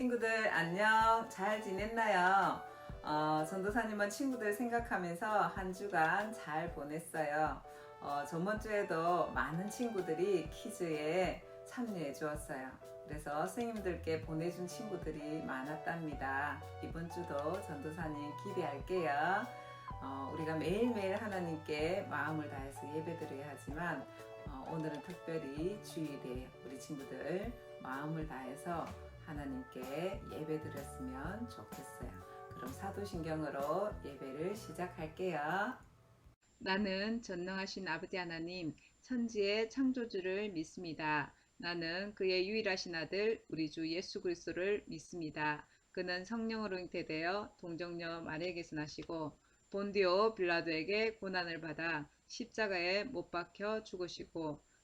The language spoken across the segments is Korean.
친구들 안녕 잘 지냈나요? 어, 전도사님은 친구들 생각하면서 한 주간 잘 보냈어요. 어, 저번 주에도 많은 친구들이 퀴즈에 참여해 주었어요. 그래서 선생님들께 보내준 친구들이 많았답니다. 이번 주도 전도사님 기대할게요. 어, 우리가 매일매일 하나님께 마음을 다해서 예배드려야 하지만 어, 오늘은 특별히 주일에 우리 친구들 마음을 다해서 하나님께 예배 드렸으면 좋겠어요. 그럼 사도신경으로 예배를 시작할게요. 나는 전능하신 아버지 하나님, 천지의 창조주를 믿습니다. 나는 그의 유일하신 아들 우리 주 예수 그리스도를 믿습니다. 그는 성령으로 잉태되어 동정녀 마리에게서 나시고 본디오 빌라도에게 고난을 받아 십자가에 못 박혀 죽으시고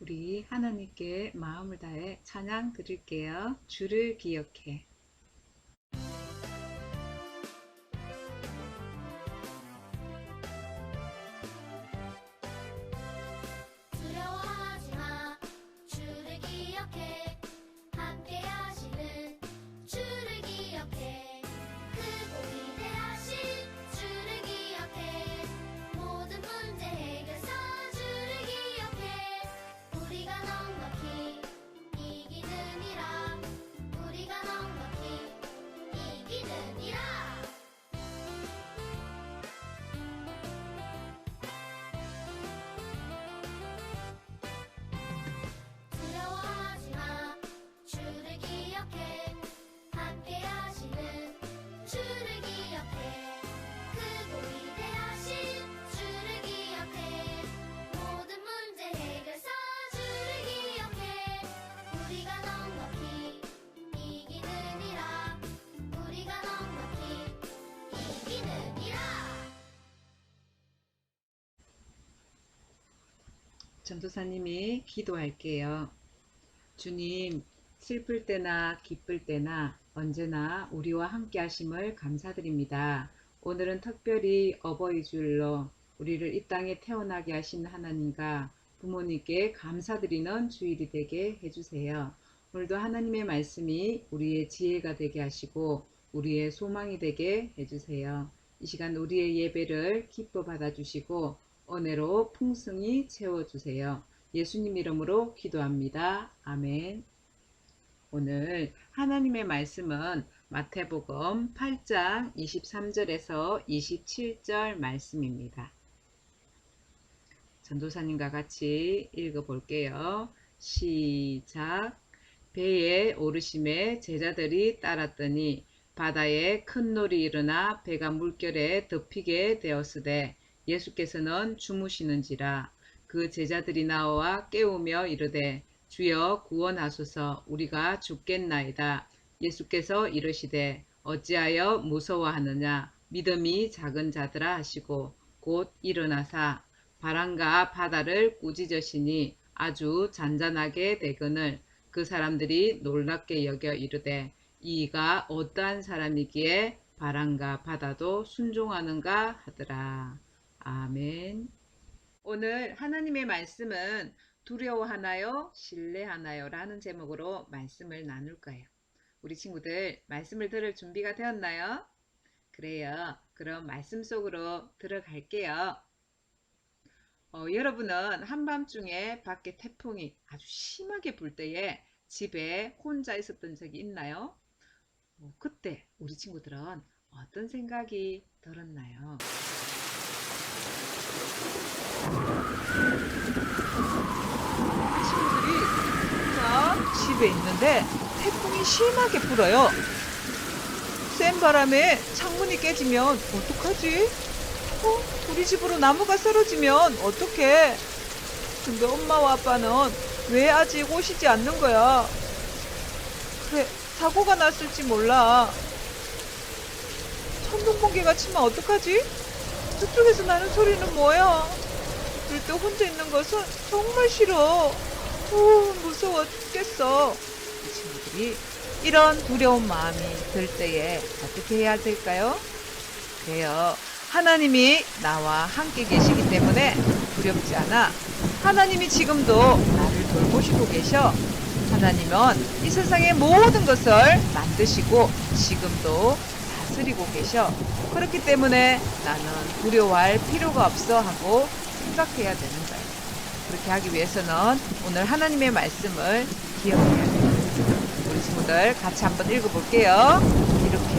우리 하나님께 마음을 다해 찬양 드릴게요. 주를 기억해. 전도사님이 기도할게요. 주님, 슬플 때나 기쁠 때나 언제나 우리와 함께 하심을 감사드립니다. 오늘은 특별히 어버이 주일로 우리를 이 땅에 태어나게 하신 하나님과 부모님께 감사드리는 주일이 되게 해주세요. 오늘도 하나님의 말씀이 우리의 지혜가 되게 하시고 우리의 소망이 되게 해주세요. 이 시간 우리의 예배를 기뻐 받아주시고 은혜로 풍성히 채워주세요. 예수님 이름으로 기도합니다. 아멘. 오늘 하나님의 말씀은 마태복음 8장 23절에서 27절 말씀입니다. 전도사님과 같이 읽어볼게요. 시작. 배에 오르심에 제자들이 따랐더니 바다에 큰 놀이 일어나 배가 물결에 덮이게 되었으되 예수께서는 주무시는지라 그 제자들이 나와 깨우며 이르되 주여 구원하소서. 우리가 죽겠나이다. 예수께서 이르시되 어찌하여 무서워하느냐? 믿음이 작은 자들아 하시고 곧 일어나사. 바람과 바다를 꾸짖으시니 아주 잔잔하게 되거늘 그 사람들이 놀랍게 여겨 이르되 이가 어떠한 사람이기에 바람과 바다도 순종하는가? 하더라. 아멘. 오늘 하나님의 말씀은 두려워하나요? 신뢰하나요? 라는 제목으로 말씀을 나눌 거예요. 우리 친구들 말씀을 들을 준비가 되었나요? 그래요. 그럼 말씀 속으로 들어갈게요. 어, 여러분은 한밤중에 밖에 태풍이 아주 심하게 불 때에 집에 혼자 있었던 적이 있나요? 어, 그때 우리 친구들은 어떤 생각이 들었나요? 친구들이 혼자 집에 있는데 태풍이 심하게 불어요. 센 바람에 창문이 깨지면 어떡하지? 어? 우리 집으로 나무가 쓰러지면 어떡해? 근데 엄마와 아빠는 왜 아직 오시지 않는 거야? 그래, 사고가 났을지 몰라. 천둥번개가 치면 어떡하지? 저쪽에서 나는 소리는 뭐야? 절대 혼자 있는 것은 정말 싫어. 오, 무서워 죽겠어. 이 친구들이 이런 두려운 마음이 들 때에 어떻게 해야 될까요? 그래요. 하나님이 나와 함께 계시기 때문에 두렵지 않아. 하나님이 지금도 나를 돌보시고 계셔. 하나님은 이 세상의 모든 것을 만드시고 지금도 다스리고 계셔. 그렇기 때문에 나는 두려워할 필요가 없어 하고 생각해야 되는 거예요. 그렇게 하기 위해서는 오늘 하나님의 말씀을 기억해야 돼요. 우리 친구들 같이 한번 읽어볼게요. 이렇게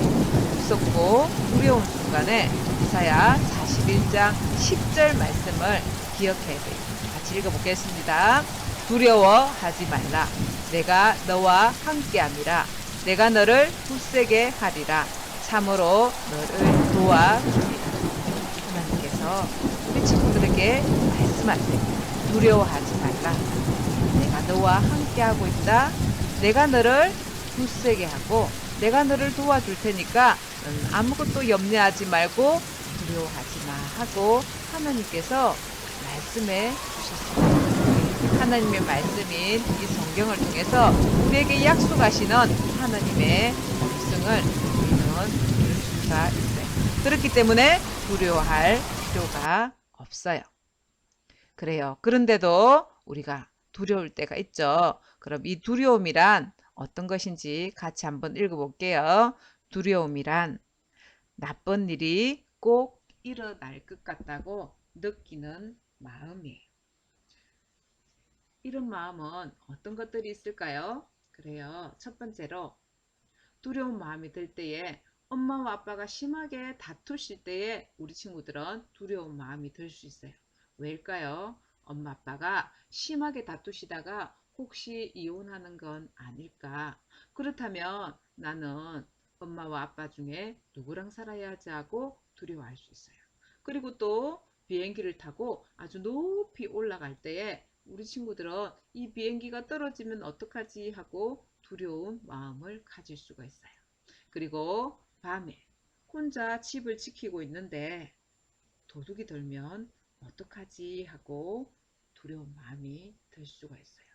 무섭고 두려운 순간에 이사야 41장 10절 말씀을 기억해야 돼요. 같이 읽어보겠습니다. 두려워하지 말라. 내가 너와 함께함이라. 내가 너를 굳세게 하리라. 참으로 너를 도와주리라. 하나님께서 우리 친구들에게 말씀하세요. 두려워하지 말라. 내가 너와 함께하고 있다. 내가 너를 굳세게 하고 내가 너를 도와줄 테니까 아무것도 염려하지 말고 두려워하지 마 하고 하나님께서 말씀해 주셨습니다. 하나님의 말씀인 이 성경을 통해서 우리에게 약속하시는 하나님의 말씀을 우리는 들을 수가 있어요. 그렇기 때문에 두려워할 필요가 없어요. 그래요. 그런데도 우리가 두려울 때가 있죠. 그럼 이 두려움이란 어떤 것인지 같이 한번 읽어볼게요. 두려움이란 나쁜 일이 꼭 일어날 것 같다고 느끼는 마음이에요. 이런 마음은 어떤 것들이 있을까요? 그래요. 첫 번째로 두려운 마음이 들 때에 엄마와 아빠가 심하게 다투실 때에 우리 친구들은 두려운 마음이 들 수 있어요. 왜일까요? 엄마 아빠가 심하게 다투시다가 혹시 이혼하는 건 아닐까? 그렇다면 나는 엄마와 아빠 중에 누구랑 살아야지 하고 두려워할 수 있어요. 그리고 또 비행기를 타고 아주 높이 올라갈 때에 우리 친구들은 이 비행기가 떨어지면 어떡하지 하고 두려운 마음을 가질 수가 있어요. 그리고 밤에 혼자 집을 지키고 있는데 도둑이 들면 어떡하지 하고 두려운 마음이 들 수가 있어요.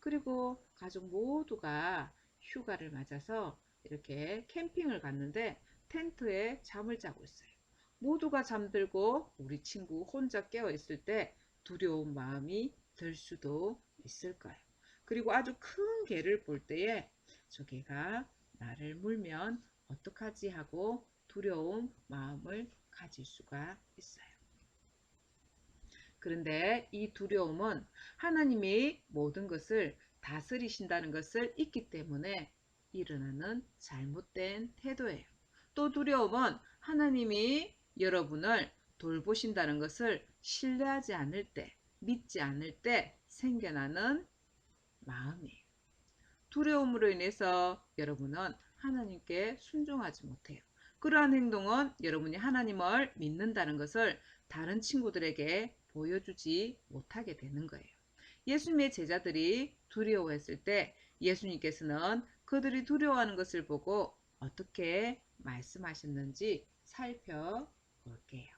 그리고 가족 모두가 휴가를 맞아서 이렇게 캠핑을 갔는데 텐트에 잠을 자고 있어요. 모두가 잠들고 우리 친구 혼자 깨어 있을 때 두려운 마음이 들 수도 있을 거예요. 그리고 아주 큰 개를 볼 때에 저 개가 나를 물면 어떡하지 하고 두려운 마음을 가질 수가 있어요. 그런데 이 두려움은 하나님이 모든 것을 다스리신다는 것을 잊기 때문에 일어나는 잘못된 태도예요. 또 두려움은 하나님이 여러분을 돌보신다는 것을 신뢰하지 않을 때, 믿지 않을 때 생겨나는 마음이에요. 두려움으로 인해서 여러분은 하나님께 순종하지 못해요. 그러한 행동은 여러분이 하나님을 믿는다는 것을 다른 친구들에게 보여주지 못하게 되는 거예요. 예수님의 제자들이 두려워했을 때 예수님께서는 그들이 두려워하는 것을 보고 어떻게 말씀하셨는지 살펴볼게요.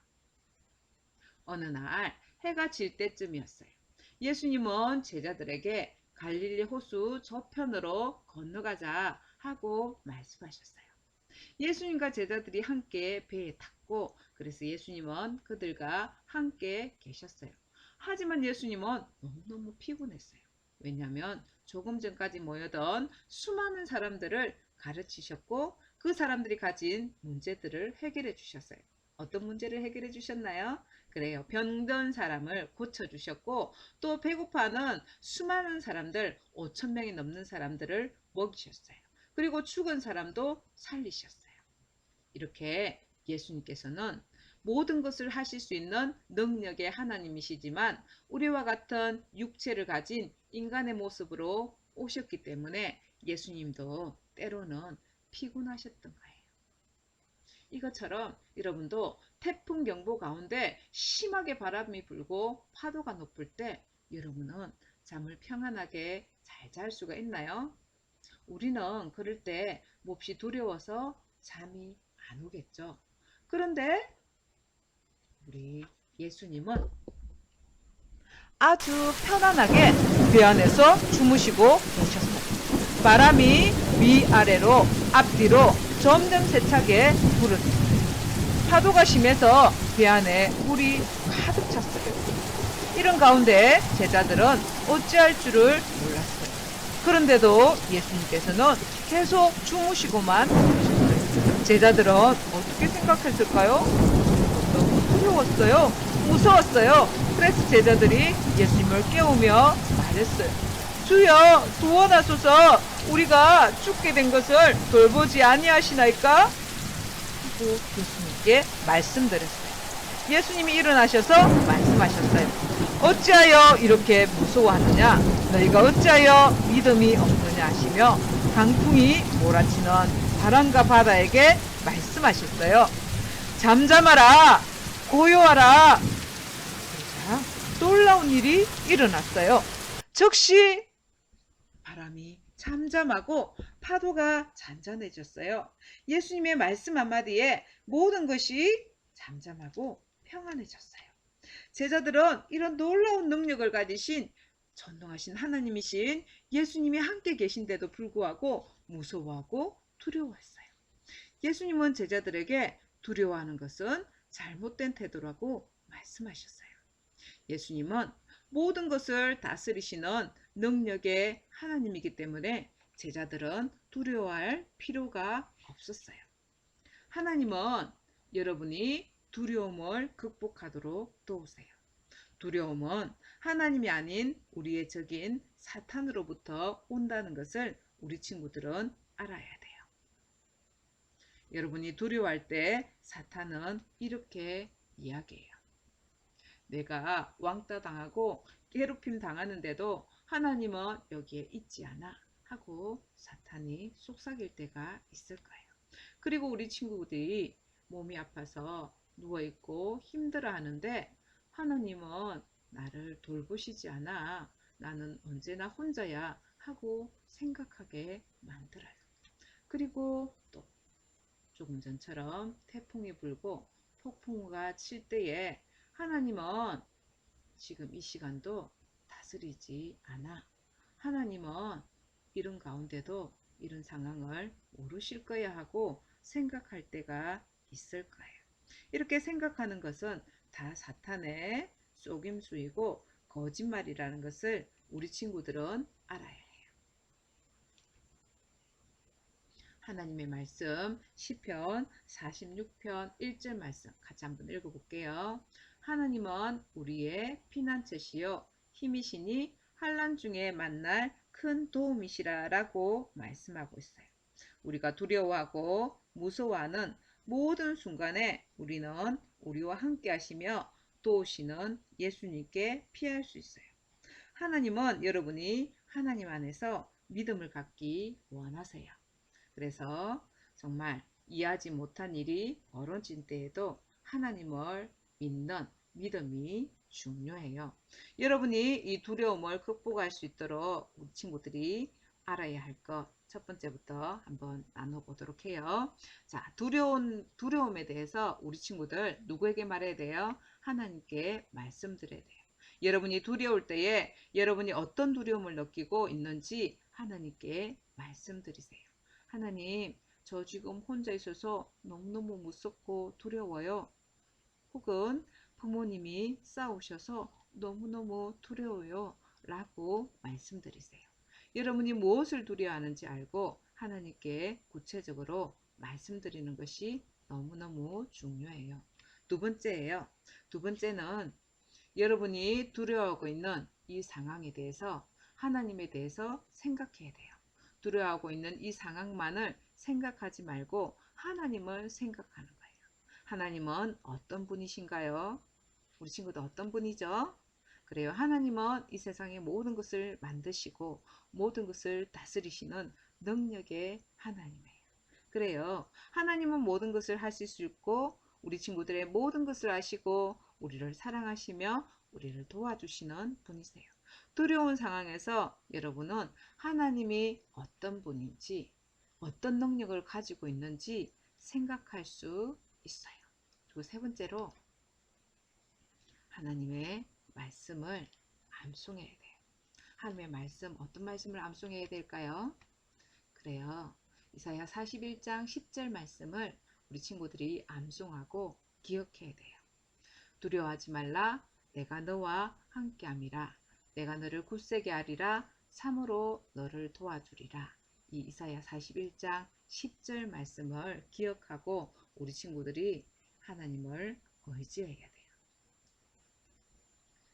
어느 날 해가 질 때쯤이었어요. 예수님은 제자들에게 갈릴리 호수 저편으로 건너가자 하고 말씀하셨어요. 예수님과 제자들이 함께 배에 탔고 그래서 예수님은 그들과 함께 계셨어요. 하지만 예수님은 너무너무 피곤했어요. 왜냐하면 조금 전까지 모여던 수많은 사람들을 가르치셨고 그 사람들이 가진 문제들을 해결해 주셨어요. 어떤 문제를 해결해 주셨나요? 그래요. 병든 사람을 고쳐 주셨고 또 배고파하는 수많은 사람들 5천 명이 넘는 사람들을 먹이셨어요. 그리고 죽은 사람도 살리셨어요. 이렇게 예수님께서는 모든 것을 하실 수 있는 능력의 하나님이시지만 우리와 같은 육체를 가진 인간의 모습으로 오셨기 때문에 예수님도 때로는 피곤하셨던 거예요. 이것처럼 여러분도 태풍 경보 가운데 심하게 바람이 불고 파도가 높을 때 여러분은 잠을 평안하게 잘 잘 수가 있나요? 우리는 그럴 때 몹시 두려워서 잠이 안 오겠죠. 그런데 우리 예수님은 아주 편안하게 배 안에서 주무시고 계셨어요. 바람이 위아래로 앞뒤로 점점 세차게 불었어요. 파도가 심해서 배 안에 물이 가득 찼어요. 이런 가운데 제자들은 어찌할 줄을. 그런데도 예수님께서는 계속 주무시고만 계셨어요. 제자들은 어떻게 생각했을까요? 너무 두려웠어요. 무서웠어요. 그래서 제자들이 예수님을 깨우며 말했어요. 주여 도원하소서 우리가 죽게 된 것을 돌보지 아니하시나이까? 하고 예수님께 말씀드렸어요. 예수님이 일어나셔서 말씀하셨어요. 어찌하여 이렇게 무서워하느냐? 너희가 어찌하여 믿음이 없느냐 하시며 강풍이 몰아치는 바람과 바다에게 말씀하셨어요. 잠잠하라! 고요하라! 그러자 놀라운 일이 일어났어요. 즉시 바람이 잠잠하고 파도가 잔잔해졌어요. 예수님의 말씀 한마디에 모든 것이 잠잠하고 평안해졌어요. 제자들은 이런 놀라운 능력을 가지신 전능하신 하나님이신 예수님이 함께 계신데도 불구하고 무서워하고 두려워했어요. 예수님은 제자들에게 두려워하는 것은 잘못된 태도라고 말씀하셨어요. 예수님은 모든 것을 다스리시는 능력의 하나님이기 때문에 제자들은 두려워할 필요가 없었어요. 하나님은 여러분이 두려움을 극복하도록 도우세요. 두려움은 하나님이 아닌 우리의 적인 사탄으로부터 온다는 것을 우리 친구들은 알아야 돼요. 여러분이 두려워할 때 사탄은 이렇게 이야기해요. 내가 왕따 당하고 괴롭힘 당하는데도 하나님은 여기에 있지 않아 하고 사탄이 속삭일 때가 있을 거예요. 그리고 우리 친구들이 몸이 아파서 누워있고 힘들어 하는데 하나님은 나를 돌보시지 않아. 나는 언제나 혼자야 하고 생각하게 만들어요. 그리고 또 조금 전처럼 태풍이 불고 폭풍우가 칠 때에 하나님은 지금 이 시간도 다스리지 않아. 하나님은 이런 가운데도 이런 상황을 모르실 거야 하고 생각할 때가 있을 거예요. 이렇게 생각하는 것은 다 사탄의 속임수이고 거짓말이라는 것을 우리 친구들은 알아야 해요. 하나님의 말씀 시편 46편 1절 말씀 같이 한번 읽어볼게요. 하나님은 우리의 피난처시요 힘이시니 환란 중에 만날 큰 도움이시라라고 말씀하고 있어요. 우리가 두려워하고 무서워하는 모든 순간에 우리는 우리와 함께 하시며 도우시는 예수님께 피할 수 있어요. 하나님은 여러분이 하나님 안에서 믿음을 갖기 원하세요. 그래서 정말 이해하지 못한 일이 벌어진 때에도 하나님을 믿는 믿음이 중요해요. 여러분이 이 두려움을 극복할 수 있도록 우리 친구들이 알아야 할 것 첫 번째부터 한번 나눠보도록 해요. 자, 두려움, 두려움에 대해서 우리 친구들 누구에게 말해야 돼요? 하나님께 말씀드려야 돼요. 여러분이 두려울 때에 여러분이 어떤 두려움을 느끼고 있는지 하나님께 말씀드리세요. 하나님, 저 지금 혼자 있어서 너무너무 무섭고 두려워요. 혹은 부모님이 싸우셔서 너무너무 두려워요. 라고 말씀드리세요. 여러분이 무엇을 두려워하는지 알고 하나님께 구체적으로 말씀드리는 것이 너무너무 중요해요. 두 번째예요. 두 번째는 여러분이 두려워하고 있는 이 상황에 대해서 하나님에 대해서 생각해야 돼요. 두려워하고 있는 이 상황만을 생각하지 말고 하나님을 생각하는 거예요. 하나님은 어떤 분이신가요? 우리 친구도 어떤 분이죠? 그래요. 하나님은 이 세상의 모든 것을 만드시고 모든 것을 다스리시는 능력의 하나님이에요. 그래요. 하나님은 모든 것을 하실 수 있고 우리 친구들의 모든 것을 아시고 우리를 사랑하시며 우리를 도와주시는 분이세요. 두려운 상황에서 여러분은 하나님이 어떤 분인지 어떤 능력을 가지고 있는지 생각할 수 있어요. 그리고 세 번째로 하나님의 말씀을 암송해야 돼요. 하나님의 말씀 어떤 말씀을 암송해야 될까요? 그래요. 이사야 41장 10절 말씀을 우리 친구들이 암송하고 기억해야 돼요. 두려워하지 말라 내가 너와 함께함이라 내가 너를 굳세게 하리라 참으로 너를 도와주리라. 이 이사야 41장 10절 말씀을 기억하고 우리 친구들이 하나님을 의지해야.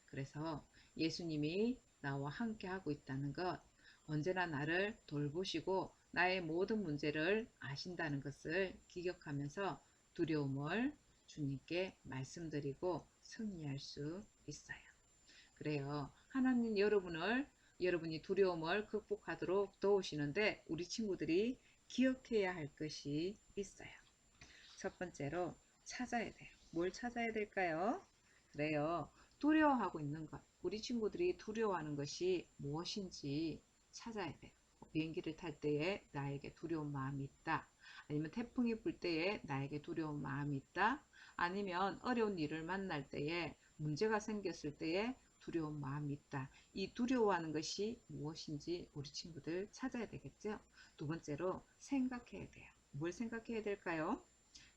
그래서 예수님이 나와 함께 하고 있다는 것, 언제나 나를 돌보시고 나의 모든 문제를 아신다는 것을 기억하면서 두려움을 주님께 말씀드리고 승리할 수 있어요. 그래요. 하나님 여러분을 여러분이 두려움을 극복하도록 도우시는데 우리 친구들이 기억해야 할 것이 있어요. 첫 번째로 찾아야 돼요. 뭘 찾아야 될까요? 그래요. 두려워하고 있는 것. 우리 친구들이 두려워하는 것이 무엇인지 찾아야 돼요. 비행기를 탈 때에 나에게 두려운 마음이 있다. 아니면 태풍이 불 때에 나에게 두려운 마음이 있다. 아니면 어려운 일을 만날 때에 문제가 생겼을 때에 두려운 마음이 있다. 이 두려워하는 것이 무엇인지 우리 친구들 찾아야 되겠죠? 두 번째로 생각해야 돼요. 뭘 생각해야 될까요?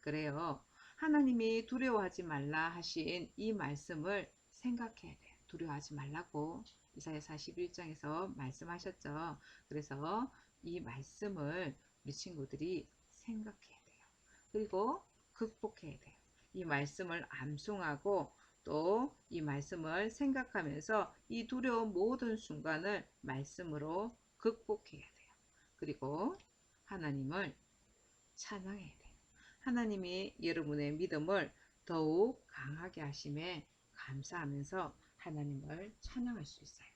그래요. 하나님이 두려워하지 말라 하신 이 말씀을 생각해야 돼요. 두려워하지 말라고 이사야 41장에서 말씀하셨죠. 그래서 이 말씀을 우리 친구들이 생각해야 돼요. 그리고 극복해야 돼요. 이 말씀을 암송하고 또 이 말씀을 생각하면서 이 두려운 모든 순간을 말씀으로 극복해야 돼요. 그리고 하나님을 찬양해야 돼요. 하나님이 여러분의 믿음을 더욱 강하게 하심에 감사하면서 하나님을 찬양할 수 있어요.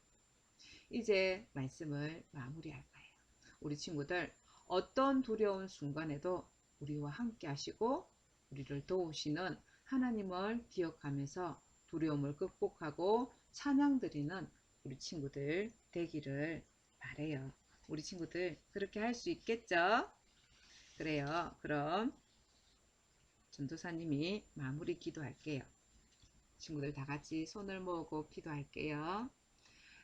이제 말씀을 마무리할 거예요. 우리 친구들 어떤 두려운 순간에도 우리와 함께 하시고 우리를 도우시는 하나님을 기억하면서 두려움을 극복하고 찬양 드리는 우리 친구들 되기를 바래요. 우리 친구들 그렇게 할 수 있겠죠? 그래요. 그럼 전도사님이 마무리 기도할게요. 친구들 다 같이 손을 모으고 기도할게요.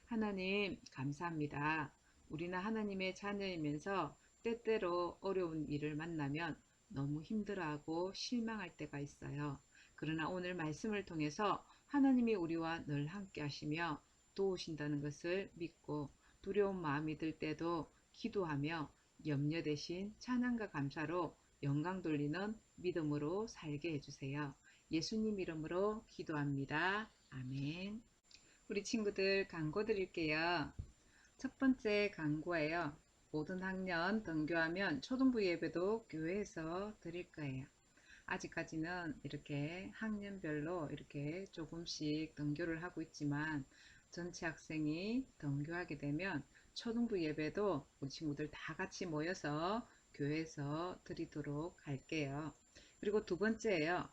하나님 감사합니다. 우리는 하나님의 자녀이면서 때때로 어려운 일을 만나면 너무 힘들어하고 실망할 때가 있어요. 그러나 오늘 말씀을 통해서 하나님이 우리와 늘 함께 하시며 도우신다는 것을 믿고 두려운 마음이 들 때도 기도하며 염려 대신 찬양과 감사로 영광 돌리는 믿음으로 살게 해주세요. 예수님 이름으로 기도합니다. 아멘. 우리 친구들 광고 드릴게요. 첫 번째 광고예요. 모든 학년 등교하면 초등부 예배도 교회에서 드릴 거예요. 아직까지는 이렇게 학년별로 이렇게 조금씩 등교를 하고 있지만 전체 학생이 등교하게 되면 초등부 예배도 우리 친구들 다 같이 모여서 교회에서 드리도록 할게요. 그리고 두 번째예요.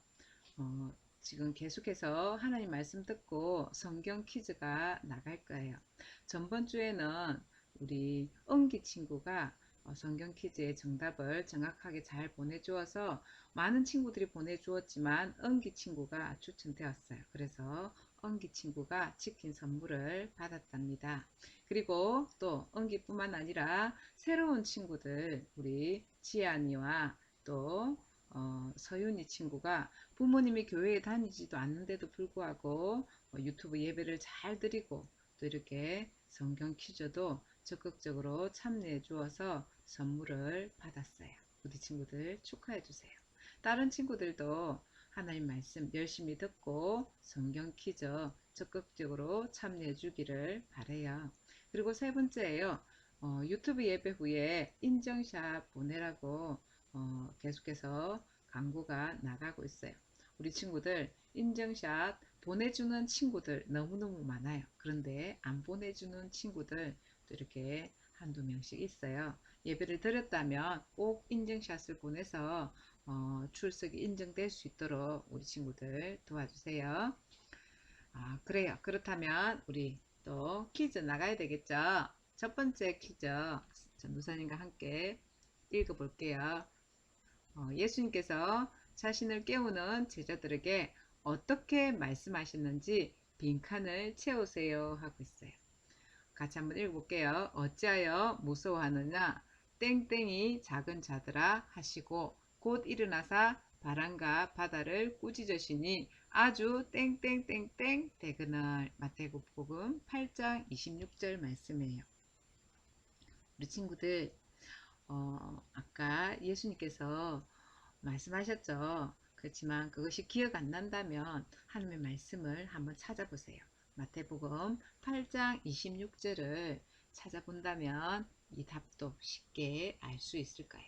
어, 지금 계속해서 하나님 말씀 듣고 성경 퀴즈가 나갈 거예요. 전번 주에는 우리 은기 친구가 어, 성경 퀴즈의 정답을 정확하게 잘 보내주어서 많은 친구들이 보내주었지만 은기 친구가 추천되었어요. 그래서 은기 친구가 치킨 선물을 받았답니다. 그리고 또 은기뿐만 아니라 새로운 친구들 우리 지안이와 또 어, 서윤이 친구가 부모님이 교회에 다니지도 않는데도 불구하고 어, 유튜브 예배를 잘 드리고 또 이렇게 성경 퀴즈도 적극적으로 참여해 주어서 선물을 받았어요. 우리 친구들 축하해 주세요. 다른 친구들도 하나님 말씀 열심히 듣고 성경 퀴즈 적극적으로 참여해 주기를 바래요. 그리고 세 번째예요. 어, 유튜브 예배 후에 인정샷 보내라고 어, 계속해서 광고가 나가고 있어요. 우리 친구들 인증샷 보내주는 친구들 너무너무 많아요. 그런데 안 보내주는 친구들 또 이렇게 한두 명씩 있어요. 예배를 드렸다면 꼭 인증샷을 보내서 어, 출석이 인정될 수 있도록 우리 친구들 도와주세요. 아, 그래요. 그렇다면 우리 또 퀴즈 나가야 되겠죠? 첫 번째 퀴즈 전도사님과 함께 읽어볼게요. 어, 예수님께서 자신을 깨우는 제자들에게 어떻게 말씀하셨는지 빈칸을 채우세요 하고 있어요. 같이 한번 읽어볼게요. 어찌하여 무서워하느냐? 땡땡이 작은 자들아 하시고 곧 일어나사 바람과 바다를 꾸짖으시니 아주 땡땡땡땡 대그날 마태복음 8장 26절 말씀이에요. 우리 친구들 어, 아까 예수님께서 말씀하셨죠. 그렇지만 그것이 기억 안 난다면 하나님의 말씀을 한번 찾아보세요. 마태복음 8장 26절을 찾아본다면 이 답도 쉽게 알 수 있을 거예요.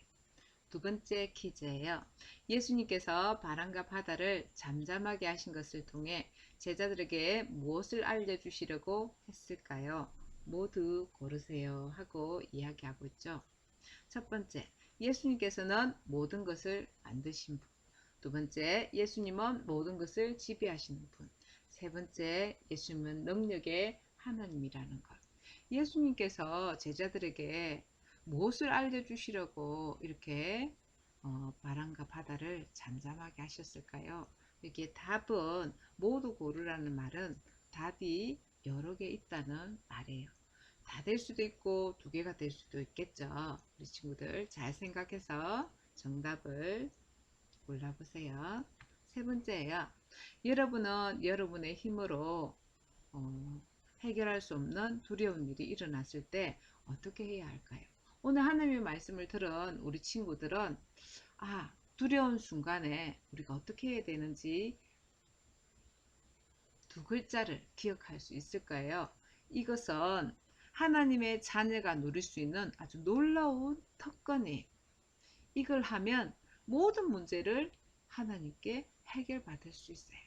두 번째 퀴즈예요. 예수님께서 바람과 바다를 잠잠하게 하신 것을 통해 제자들에게 무엇을 알려주시려고 했을까요? 모두 고르세요 하고 이야기하고 있죠. 첫 번째, 예수님께서는 모든 것을 만드신 분. 두 번째, 예수님은 모든 것을 지배하시는 분. 세 번째, 예수님은 능력의 하나님이라는 것. 예수님께서 제자들에게 무엇을 알려주시려고 이렇게 어, 바람과 바다를 잠잠하게 하셨을까요? 여기에 답은 모두 고르라는 말은 답이 여러 개 있다는 말이에요. 다 될 수도 있고 두 개가 될 수도 있겠죠. 우리 친구들 잘 생각해서 정답을 골라보세요. 세 번째예요. 여러분은 여러분의 힘으로 어, 해결할 수 없는 두려운 일이 일어났을 때 어떻게 해야 할까요? 오늘 하나님의 말씀을 들은 우리 친구들은 아 두려운 순간에 우리가 어떻게 해야 되는지 두 글자를 기억할 수 있을 까요? 이것은 하나님의 자녀가 누릴 수 있는 아주 놀라운 특권이에요. 이걸 하면 모든 문제를 하나님께 해결받을 수 있어요.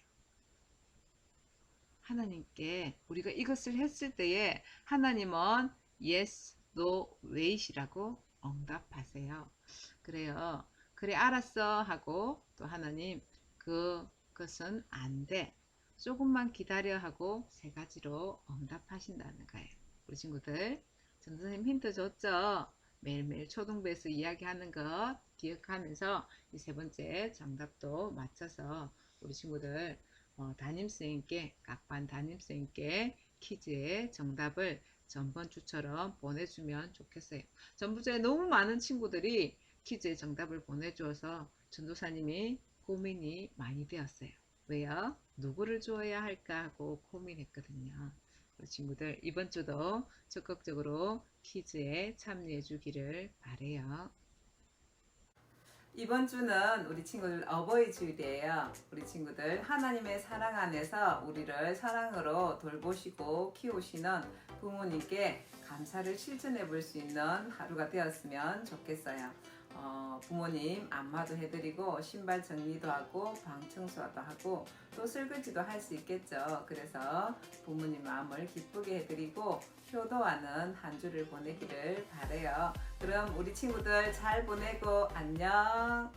하나님께 우리가 이것을 했을 때에 하나님은 yes, no, wait이라고 응답하세요. 그래요. 그래 알았어 하고 또 하나님 그것은 안 돼. 조금만 기다려 하고 세 가지로 응답하신다는 거예요. 우리 친구들 전도사님 힌트 줬죠? 매일매일 초등부에서 이야기하는 것 기억하면서 이 세 번째 정답도 맞춰서 우리 친구들 어, 담임쌤께 각반 담임쌤께 퀴즈의 정답을 전번 주처럼 보내주면 좋겠어요. 전부주에 너무 많은 친구들이 퀴즈의 정답을 보내주어서 전도사님이 고민이 많이 되었어요. 왜요? 누구를 주어야 할까 하고 고민했거든요. 친구들 이번 주도 적극적으로 퀴즈에 참여해 주기를 바래요. 이번 주는 우리 친구들 어버이 주일이에요. 우리 친구들 하나님의 사랑 안에서 우리를 사랑으로 돌보시고 키우시는 부모님께 감사를 실천해 볼 수 있는 하루가 되었으면 좋겠어요. 어, 부모님 안마도 해드리고 신발 정리도 하고 방 청소도 하고 또 설거지도 할 수 있겠죠. 그래서 부모님 마음을 기쁘게 해드리고 효도하는 한 주를 보내기를 바래요. 그럼 우리 친구들 잘 보내고 안녕.